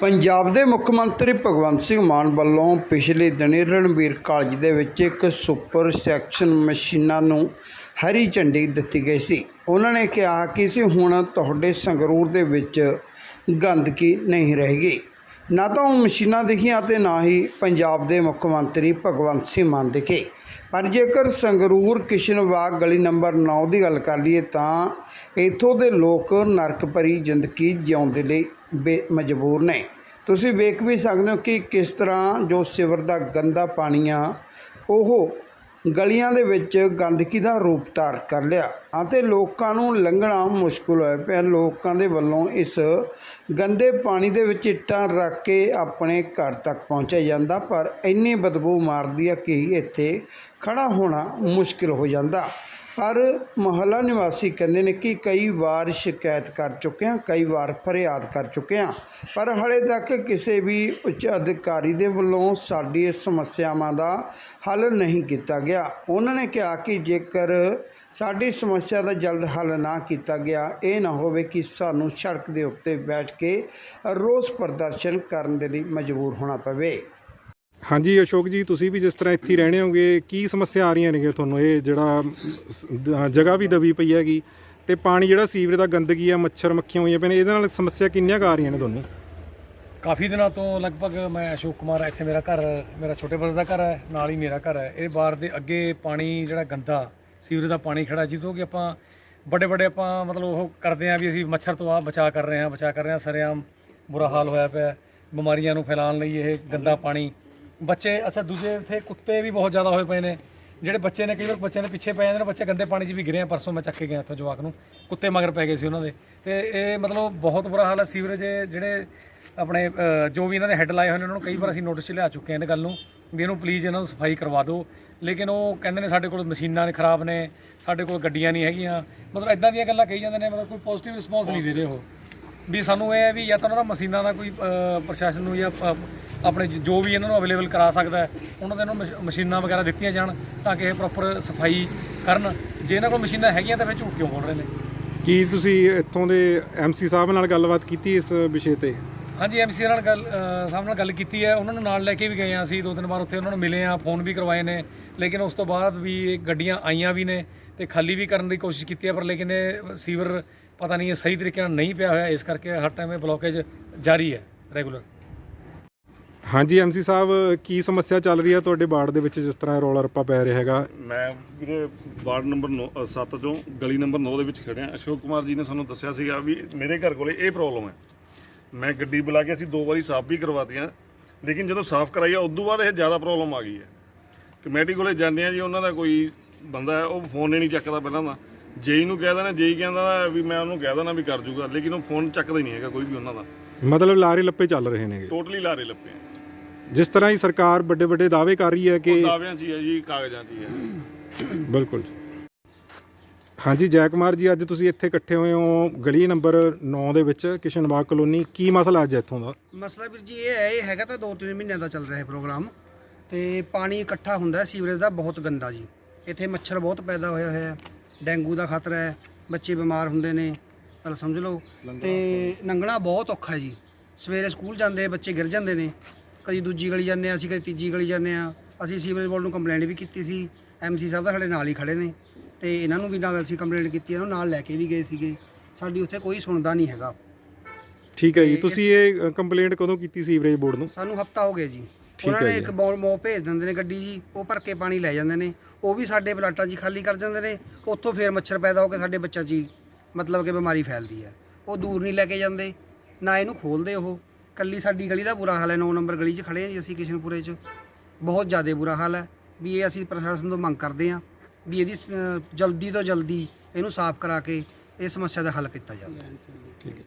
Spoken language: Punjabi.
ਪੰਜਾਬ ਦੇ ਮੁੱਖ ਮੰਤਰੀ ਭਗਵੰਤ ਸਿੰਘ ਮਾਨ ਵੱਲੋਂ ਪਿਛਲੇ ਦਿਨੀ ਰਣਬੀਰ ਕਾਲਜ ਦੇ ਵਿੱਚ ਇੱਕ ਸੁਪਰ ਸੈਕਸ਼ਨ ਮਸ਼ੀਨਾਂ ਨੂੰ ਹਰੀ ਝੰਡੀ ਦਿੱਤੀ ਗਈ ਸੀ। ਉਹਨਾਂ ਨੇ ਕਿਹਾ ਕਿ ਸੀ ਹੁਣ ਤੁਹਾਡੇ ਸੰਗਰੂਰ ਦੇ ਵਿੱਚ ਗੰਦਗੀ ਨਹੀਂ ਰਹੇਗੀ। ਨਾ ਤਾਂ ਉਹ ਮਸ਼ੀਨਾਂ ਦਿਖੀਆਂ ਤੇ ਨਾ ਹੀ ਪੰਜਾਬ ਦੇ ਮੁੱਖ ਮੰਤਰੀ ਭਗਵੰਤ ਸਿੰਘ ਮਾਨ ਦਿਖੇ। ਪਰ ਜੇਕਰ ਸੰਗਰੂਰ ਕਿਸ਼ਨਬਾਗ ਗਲੀ ਨੰਬਰ 9 ਦੀ ਗੱਲ ਕਰ ਲਈਏ ਤਾਂ ਇੱਥੋਂ ਦੇ ਲੋਕ ਨਰਕ ਭਰੀ ਜ਼ਿੰਦਗੀ ਜਿਉਣ ਦੇ ਲਈ ਬੇ ਮਜਬੂਰ ਨੇ। ਤੁਸੀਂ ਵੇਖ ਵੀ ਸਕਦੇ ਹੋ ਕਿ ਕਿਸ ਤਰ੍ਹਾਂ ਜੋ ਸਿਵਰ ਦਾ ਗੰਦਾ ਪਾਣੀ ਆ ਉਹ ਗਲੀਆਂ ਦੇ ਵਿੱਚ ਗੰਦਗੀ ਦਾ ਰੂਪ ਧਾਰ ਕਰ ਲਿਆ ਅਤੇ ਲੋਕਾਂ ਨੂੰ ਲੰਘਣਾ ਮੁਸ਼ਕਲ ਹੋਇਆ ਪਿਆ। ਲੋਕਾਂ ਦੇ ਵੱਲੋਂ ਇਸ ਗੰਦੇ ਪਾਣੀ ਦੇ ਵਿੱਚ ਇੱਟਾਂ ਰੱਖ ਕੇ ਆਪਣੇ ਘਰ ਤੱਕ ਪਹੁੰਚਿਆ ਜਾਂਦਾ, ਪਰ ਇੰਨੀ ਬਦਬੂ ਮਾਰਦੀ ਆ ਕਿ ਇੱਥੇ ਖੜਾ ਹੋਣਾ ਮੁਸ਼ਕਲ ਹੋ ਜਾਂਦਾ। ਪਰ ਮੁਹੱਲਾ ਨਿਵਾਸੀ ਕਹਿੰਦੇ ਨੇ ਕਿ ਕਈ ਵਾਰ ਸ਼ਿਕਾਇਤ ਕਰ ਚੁੱਕੇ ਹਾਂ, ਕਈ ਵਾਰ ਫਰਿਆਦ ਕਰ ਚੁੱਕੇ ਹਾਂ। ਪਰ ਹਲੇ ਤੱਕ ਕਿਸੇ ਵੀ ਉੱਚ ਅਧਿਕਾਰੀ ਦੇ ਵੱਲੋਂ ਸਾਡੀ ਇਸ ਸਮੱਸਿਆਵਾਂ ਦਾ ਹੱਲ ਨਹੀਂ ਕੀਤਾ ਗਿਆ। ਉਹਨਾਂ ਨੇ ਕਿਹਾ ਕਿ ਜੇਕਰ ਸਾਡੀ ਸਮੱਸਿਆ ਦਾ ਜਲਦ ਹੱਲ ਨਾ ਕੀਤਾ ਗਿਆ, ਇਹ ਨਾ ਹੋਵੇ ਕਿ ਸਾਨੂੰ ਸੜਕ ਦੇ ਉੱਤੇ ਬੈਠ ਕੇ ਰੋਸ ਪ੍ਰਦਰਸ਼ਨ ਕਰਨ ਦੇ ਲਈ ਮਜਬੂਰ ਹੋਣਾ ਪਵੇ। ਹਾਂਜੀ, ਅਸ਼ੋਕ ਜੀ, ਤੁਸੀਂ ਵੀ ਜਿਸ ਤਰ੍ਹਾਂ ਇੱਥੇ ਹੀ ਰਹਿਣੇ ਹੋਗੇ, ਕੀ ਸਮੱਸਿਆ ਆ ਰਹੀਆਂ ਨੇ ਤੁਹਾਨੂੰ ਇਹ ਜਿਹੜਾ ਸ- ਦ- ਜਗ੍ਹਾ ਵੀ ਦਬੀ ਪਈ ਹੈਗੀ ਤੇ ਪਾਣੀ ਜਿਹੜਾ ਸੀਵਰੇਜ ਦਾ ਗੰਦਗੀ ਆ, ਮੱਛਰ ਮੱਖੀਆਂ ਹੋਈਆਂ ਪਈਆਂ ਨੇ, ਇਹਦੇ ਨਾਲ ਸਮੱਸਿਆ ਕਿੰਨੀਆਂ ਕੁ ਆ ਰਹੀਆਂ ਨੇ ਤੁਹਾਨੂੰ ਕਾਫੀ ਦਿਨਾਂ ਤੋਂ ਲਗਭਗ ਮੈਂ ਅਸ਼ੋਕ ਕੁਮਾਰ ਇੱਥੇ ਮੇਰਾ ਘਰ, ਮੇਰਾ ਛੋਟੇ ਬ੍ਰਦਰ ਦਾ ਘਰ ਹੈ ਨਾਲ ਹੀ ਮੇਰਾ ਘਰ ਹੈ ਇਹ ਬਾਰ ਦੇ ਅੱਗੇ ਪਾਣੀ ਜਿਹੜਾ ਗੰਦਾ ਸੀਵਰੇਜ ਦਾ ਪਾਣੀ ਖੜਾ ਜਿੱਥੋਂ ਕਿ ਆਪਾਂ ਵੱਡੇ ਵੱਡੇ ਆਪਾਂ ਮਤਲਬ ਉਹ ਕਰਦੇ ਹਾਂ ਵੀ ਅਸੀਂ ਮੱਛਰ ਤੋਂ ਆ ਬਚਾ ਕਰ ਰਹੇ ਹਾਂ ਬਚਾ ਕਰ ਰਹੇ ਹਾਂ ਸਰੇਆਮ ਬੁਰਾ ਹਾਲ ਹੋਇਆ ਪਿਆ ਹੈ। ਬਿਮਾਰੀਆਂ ਨੂੰ ਫੈਲਾਉਣ ਲਈ ਇਹ ਗੰਦਾ ਪਾਣੀ ਬੱਚੇ, ਅੱਛਾ, ਦੂਜੇ ਇੱਥੇ ਕੁੱਤੇ ਵੀ ਬਹੁਤ ਜ਼ਿਆਦਾ ਹੋਏ ਪਏ ਨੇ। ਜਿਹੜੇ ਬੱਚੇ ਨੇ, ਕਈ ਵਾਰ ਬੱਚਿਆਂ ਦੇ ਪਿੱਛੇ ਪੈ ਜਾਂਦੇ ਨੇ, ਬੱਚੇ ਗੰਦੇ ਪਾਣੀ 'ਚ ਵੀ ਗਿਰੇ ਆ। ਪਰਸੋਂ ਮੈਂ ਚੱਕ ਕੇ ਗਿਆ ਇੱਥੋਂ ਜਵਾਕ ਨੂੰ। ਕੁੱਤੇ ਮਗਰ ਪੈ ਗਏ ਸੀ ਉਹਨਾਂ ਦੇ। ਤੇ ਇਹ ਮਤਲਬ ਬਹੁਤ ਬੁਰਾ ਹਾਲ ਹੈ। ਸੀਵਰੇਜ ਇਹ ਜਿਹੜੇ ਆਪਣੇ ਜੋ ਵੀ ਇਹਨਾਂ ਦੇ ਹੈੱਡ ਲਾਏ ਹੋਏ ਨੇ, ਉਹਨਾਂ ਨੂੰ ਕਈ ਵਾਰ ਅਸੀਂ ਨੋਟਿਸ 'ਚ ਲਿਆ ਚੁੱਕੇ ਹਾਂ ਇਹ ਗੱਲ ਨੂੰ ਵੀ ਇਹਨੂੰ ਪਲੀਜ਼ ਇਹਨਾਂ ਨੂੰ ਸਫ਼ਾਈ ਕਰਵਾ ਦਿਓ। ਲੇਕਿਨ ਉਹ ਕਹਿੰਦੇ ਨੇ ਸਾਡੇ ਕੋਲ ਮਸ਼ੀਨਾਂ ਨੇ ਖਰਾਬ ਨੇ, ਸਾਡੇ ਕੋਲ ਗੱਡੀਆਂ ਨਹੀਂ ਹੈਗੀਆਂ। ਮਤਲਬ ਇਦਾਂ ਦੀਆਂ ਗੱਲਾਂ ਕਹੀ ਜਾਂਦੇ ਨੇ, ਮਤਲਬ ਕੋਈ ਪੋਜ਼ਿਟਿਵ ਰਿਸਪੌਂਸ ਨਹੀਂ ਦੇ ਰਹੇ ਉਹ। ਵੀ ਸਾਨੂੰ ਇਹ ਹੈ ਵੀ ਜਾਂ ਤਾਂ ਉਹਨਾਂ ਦਾ ਮਸ਼ੀਨਾਂ ਦਾ ਕੋਈ ਪ੍ਰਸ਼ਾਸਨ ਨੂੰ ਜਾਂ ਆਪਣੇ ਜ- ਵੀ ਇਹਨਾਂ ਨੂੰ ਅਵੇਲੇਬਲ ਕਰਾ ਸਕਦਾ ਹੈ ਉਹਨਾਂ ਦੇ ਇਹਨਾਂ ਨੂੰ ਮਸ਼- ਮਸ਼ੀਨਾਂ ਵਗੈਰਾ ਦਿੱਤੀਆਂ ਜਾਣ ਤਾਂ ਕਿ ਇਹ ਪ੍ਰੋਪਰ ਸਫ਼ਾਈ ਕਰਨ। ਜੇ ਇਹਨਾਂ ਕੋਲ ਮਸ਼ੀਨਾਂ ਹੈਗੀਆਂ ਤਾਂ ਫਿਰ ਝੂਠ ਕਿਉਂ ਬੋਲ ਰਹੇ ਨੇ? ਕੀ ਤੁਸੀਂ ਇੱਥੋਂ ਦੇ ਐਮਸੀ ਸਾਹਿਬ ਨਾਲ ਗੱਲਬਾਤ ਕੀਤੀ ਇਸ ਵਿਸ਼ੇ ਤੇ? ਹਾਂਜੀ ਐਮਸੀ ਨਾਲ ਗੱਲ ਸਾਹਿਬ ਨਾਲ ਗੱਲ ਕੀਤੀ ਹੈ। ਉਹਨਾਂ ਨੂੰ ਨਾਲ ਲੈ ਕੇ ਵੀ ਗਏ ਹਾਂ ਅਸੀਂ ਦੋ ਤਿੰਨ ਵਾਰ ਉੱਥੇ ਉਹਨਾਂ ਨੂੰ ਮਿਲੇ ਆ ਫੋਨ ਵੀ ਕਰਵਾਏ ਨੇ। ਲੇਕਿਨ ਉਸ ਤੋਂ ਬਾਅਦ ਵੀ ਗੱਡੀਆਂ ਆਈਆਂ ਵੀ ਨੇ ਤੇ ਖਾਲੀ ਵੀ ਕਰਨ ਦੀ ਕੋਸ਼ਿਸ਼ ਕੀਤੀ ਹੈ ਪਰ ਲੇਕਿਨ ਇਹ ਸੀਵਰ ਪਤਾ ਨਹੀਂ ਇਹ ਸਹੀ ਤਰੀਕੇ ਨਾਲ ਨਹੀਂ ਪਿਆ ਹੋਇਆ ਇਸ ਕਰਕੇ ਹਰ ਟਾਈਮ ਇਹ ਬਲੋਕੇਜ ਜਾਰੀ ਹੈ ਰੈਗੂਲਰ ਹਾਂਜੀ ਐਮਸੀ ਸਾਹਿਬ ਕੀ ਸਮੱਸਿਆ ਚੱਲ ਰਹੀ ਹੈ ਤੁਹਾਡੇ ਬਾੜ ਦੇ ਵਿੱਚ ਜਿਸ ਤਰ੍ਹਾਂ ਰੌਲਾ ਰੱਪਾ ਪੈ ਰਿਹਾ ਹੈਗਾ? ਮੈਂ ਵੀਰੇ ਵਾਰਡ ਨੰਬਰ 7 ਤੋਂ ਗਲੀ ਨੰਬਰ 9 ਦੇ ਵਿੱਚ ਖੜਿਆ। ਅਸ਼ੋਕ ਕੁਮਾਰ ਜੀ ਨੇ ਸਾਨੂੰ ਦੱਸਿਆ ਸੀਗਾ ਵੀ ਮੇਰੇ ਘਰ ਕੋਲੇ ਇਹ ਪ੍ਰੋਬਲਮ ਹੈ। ਮੈਂ ਗੱਡੀ ਬੁਲਾ ਕੇ ਅਸੀਂ ਦੋ ਵਾਰੀ ਸਾਫ਼ ਵੀ ਕਰਵਾਤੀਆਂ ਲੇਕਿਨ ਜਦੋਂ ਸਾਫ਼ ਕਰਾਈ ਆ ਉਦੋਂ ਬਾਅਦ ਇਹ ਜ਼ਿਆਦਾ ਪ੍ਰੋਬਲਮ ਆ ਗਈ ਹੈ। ਕਮੇਟੀ ਕੋਲੇ ਜਾਂਦੇ ਆ ਜੀ ਉਹਨਾਂ ਦਾ ਕੋਈ ਬੰਦਾ ਹੈ ਉਹ ਫੋਨ ਨਹੀਂ ਚੱਕਦਾ ਪਹਿਲਾਂ ਤਾਂ। ਜੇਈ ਨੂੰ ਕਹਿ ਦੇਣਾ ਜੇਈ ਕਹਿੰਦਾ ਵੀ ਮੈਂ ਉਹਨੂੰ ਕਹਿ ਦੇਣਾ ਵੀ ਕਰ ਜੂਗਾ ਲੇਕਿਨ ਉਹ ਫੋਨ ਚੱਕਦਾ ਹੀ ਨਹੀਂ ਹੈਗਾ ਕੋਈ ਵੀ ਉਹਨਾਂ ਦਾ। ਮਤਲਬ ਲਾਰੇ ਲੱਪੇ ਚੱਲ ਰਹੇ ਨੇਗੇ। ਟੋਟਲੀ ਲਾਰੇ ਲੱਪੇ ਆ। ਜਿਸ ਤਰ੍ਹਾਂ ਹੀ ਸਰਕਾਰ ਵੱਡੇ ਵੱਡੇ ਦਾਅਵੇ ਕਰ ਰਹੀ ਹੈ ਕਿ ਦਾਅਵਿਆਂ 'ਚ ਹੀ ਹੈ ਜੀ ਕਾਗਜ਼ਾਂ 'ਚ ਹੀ ਹੈ। ਬਿਲਕੁਲ ਹਾਂਜੀ ਜੈ ਕੁਮਾਰ ਜੀ ਅੱਜ ਤੁਸੀਂ ਇੱਥੇ ਇਕੱਠੇ ਹੋਏ ਹੋ ਗਲੀ ਨੰਬਰ 9 ਦੇ ਵਿੱਚ ਕਿਸ਼ਨਬਾਗ ਕਲੋਨੀ। ਕੀ ਮਸਲਾ ਅੱਜ ਇੱਥੋਂ ਦਾ? ਮਸਲਾ ਵੀਰ ਜੀ ਇਹ ਹੈ ਇਹ ਹੈਗਾ ਤਾਂ 2-3 ਮਹੀਨਿਆਂ ਦਾ ਚੱਲ ਰਿਹਾ ਹੈ ਪ੍ਰੋਗਰਾਮ। ਤੇ ਪਾਣੀ ਇਕੱਠਾ ਹੁੰਦਾ ਹੈ ਸੀਵਰੇਜ ਦਾ ਬਹੁਤ ਗੰਦਾ ਜੀ। ਇੱਥੇ ਮੱਛਰ ਬਹੁਤ ਪੈਦਾ ਹੋਇਆ ਹੋਇਆ। ਹੈ ਡੇਂਗੂ ਦਾ ਖਤਰਾ ਹੈ ਬੱਚੇ ਬਿਮਾਰ ਹੁੰਦੇ ਨੇ ਚਲ ਸਮਝ ਲਓ। ਤੇ ਲੰਘਣਾ ਬਹੁਤ ਔਖਾ ਜੀ। ਸਵੇਰੇ ਸਕੂਲ ਜਾਂਦੇ ਬੱਚੇ ਗਿਰ ਜਾਂਦੇ ਨੇ। ਕਦੀ ਦੂਜੀ ਗਲੀ ਜਾਂਦੇ ਆ ਅਸੀਂ ਕਦੀ ਤੀਜੀ ਗਲੀ ਜਾਂਦੇ ਆ ਅਸੀਂ ਸੀਵਰੇਜ ਬੋਰਡ ਨੂੰ ਕੰਪਲੇਂਟ ਵੀ ਕੀਤੀ ਸੀ। ਐਮਸੀ ਸਾਹਿਬ ਦਾ ਸਾਡੇ ਨਾਲ ਹੀ ਖੜੇ ਨੇ। ਤੇ ਇਹਨਾਂ ਨੂੰ ਵੀ ਨਾਲ ਅਸੀਂ ਕੰਪਲੇਂਟ ਕੀਤੀ ਇਹਨਾਂ ਨੂੰ ਨਾਲ ਲੈ ਕੇ ਵੀ ਗਏ ਸੀਗੇ। ਸਾਡੀ ਉੱਥੇ ਕੋਈ ਸੁਣਦਾ ਨਹੀਂ ਹੈਗਾ। ਠੀਕ ਹੈ ਜੀ ਤੁਸੀਂ ਇਹ ਕੰਪਲੇਂਟ ਕਦੋਂ ਕੀਤੀ ਸੀਵਰੇਜ ਬੋਰਡ ਨੂੰ? ਸਾਨੂੰ ਹਫਤਾ ਹੋ ਗਿਆ ਜੀ। ਉਹਨਾਂ ਨੇ। ਇੱਕ ਬੌਲ ਮੋ ਭੇਜ ਦਿੰਦੇ ਨੇ ਗੱਡੀ ਜੀ ਉਹ ਭਰ ਕੇ ਪਾਣੀ ਲੈ ਜਾਂਦੇ ਨੇ। ਉਹ ਵੀ ਸਾਡੇ ਪਲਾਟਾਂ 'ਚ ਹੀ ਖਾਲੀ ਕਰ ਜਾਂਦੇ ਨੇ, ਉੱਥੋਂ ਫੇਰ ਮੱਛਰ ਪੈਦਾ ਹੋ ਕੇ ਸਾਡੇ ਬੱਚਿਆਂ 'ਚ ਹੀ ਮਤਲਬ ਕਿ ਬਿਮਾਰੀ ਫੈਲਦੀ ਹੈ। ਉਹ ਦੂਰ ਨਹੀਂ ਲੈ ਕੇ ਜਾਂਦੇ, ਨਾ ਇਹਨੂੰ ਖੋਲਦੇ ਉਹ। ਕੱਲੀ ਸਾਡੀ ਗਲੀ ਦਾ ਬੁਰਾ ਹਾਲ ਹੈ 9 ਨੰਬਰ ਗਲੀ 'ਚ ਖੜੇ ਹਾਂ ਜੀ ਅਸੀਂ ਕਿਸ਼ਨਪੁਰੇ 'ਚ। ਬਹੁਤ ਜ਼ਿਆਦਾ ਬੁਰਾ ਹਾਲ ਹੈ ਵੀ ਇਹ ਅਸੀਂ ਪ੍ਰਸ਼ਾਸਨ ਤੋਂ ਮੰਗ ਕਰਦੇ ਹਾਂ ਵੀ ਇਹਦੀ ਜਲਦੀ ਤੋਂ ਜਲਦੀ ਇਹਨੂੰ ਸਾਫ਼ ਕਰਾ ਕੇ ਇਹ ਸਮੱਸਿਆ ਦਾ ਹੱਲ ਕੀਤਾ ਜਾਵੇ।